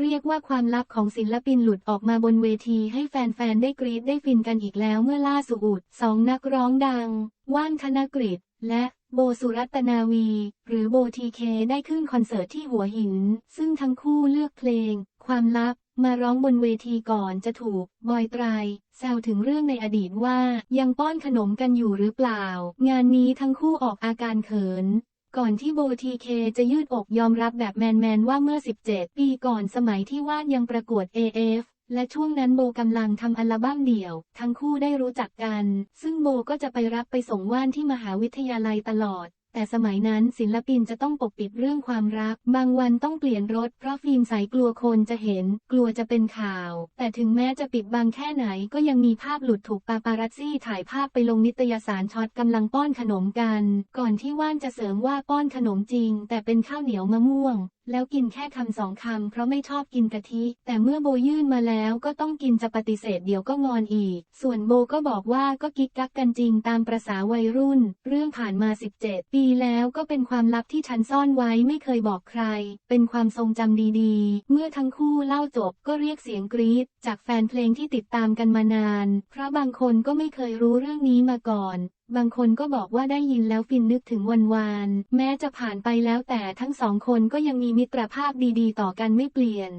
เรียกว่าความลับของศิลปินหลุดออกมาบนเวทีให้แฟนๆ ได้กรี๊ดได้ฟินกันอีกแล้วเมื่อล่าสุดสองนักร้องดัง ว่านธนกฤษและโบสุรัตนาวี หรือโบทีเคได้ขึ้นคอนเสิร์ตที่หัวหิน ซึ่งทั้งคู่เลือกเพลง ความลับมาร้องบนเวทีก่อนจะถูก บอยตรายแซวถึงเรื่องในอดีตว่ายังป้อนขนมกันอยู่หรือเปล่า งานนี้ทั้งคู่ออกอาการเขิน ก่อนที่โบทีเคจะยืดอกยอมรับแบบแมนๆว่าเมื่อ 17 ปีก่อนสมัยที่ว่านยังประกวด AF และช่วงนั้นโบกำลังทำอัลบั้มเดี่ยว ทั้งคู่ได้รู้จักกัน ซึ่งโบก็จะไปรับไปส่งว่านที่มหาวิทยาลัยตลอด แต่สมัยนั้นศิลปินจะต้องปกปิดเรื่องความรัก บางวันต้องเปลี่ยนรถเพราะฟิล์มใสกลัวคนจะเห็น กลัวจะเป็นข่าว แต่ถึงแม้จะปิดบังแค่ไหนก็ยังมีภาพหลุดถูกปาปารัซซี่ถ่ายภาพไปลงนิตยสารช็อตกำลังป้อนขนมกัน ก่อนที่ว่านจะเสริมว่าป้อนขนมจริง แต่เป็นข้าวเหนียวมะม่วง แล้วกินแค่คำสองคำเพราะไม่ชอบกินกะทิ แต่เมื่อโบยื่นมาแล้วก็ต้องกินจะปฏิเสธเดี๋ยวก็งอนอีก ส่วนโบก็บอกว่าก็กิ๊กกักกันจริงตามประษาวัยรุ่น เรื่องผ่านมา 17 ปีแล้วก็เป็นความลับที่ฉันซ่อนไว้ไม่เคยบอกใคร เป็นความทรงจำดีๆ เมื่อทั้งคู่เล่าจบก็เรียกเสียงกรี๊ดจากแฟนเพลงที่ติดตามกันมานาน เพราะบางคนก็ไม่เคยรู้เรื่องนี้มาก่อน บางคนก็บอกว่าได้ยินแล้วฟินนึกถึงวันวาน แม้จะผ่านไปแล้วแต่ทั้งสองคนก็ยังมีมิตรภาพดีๆ ต่อกันไม่เปลี่ยน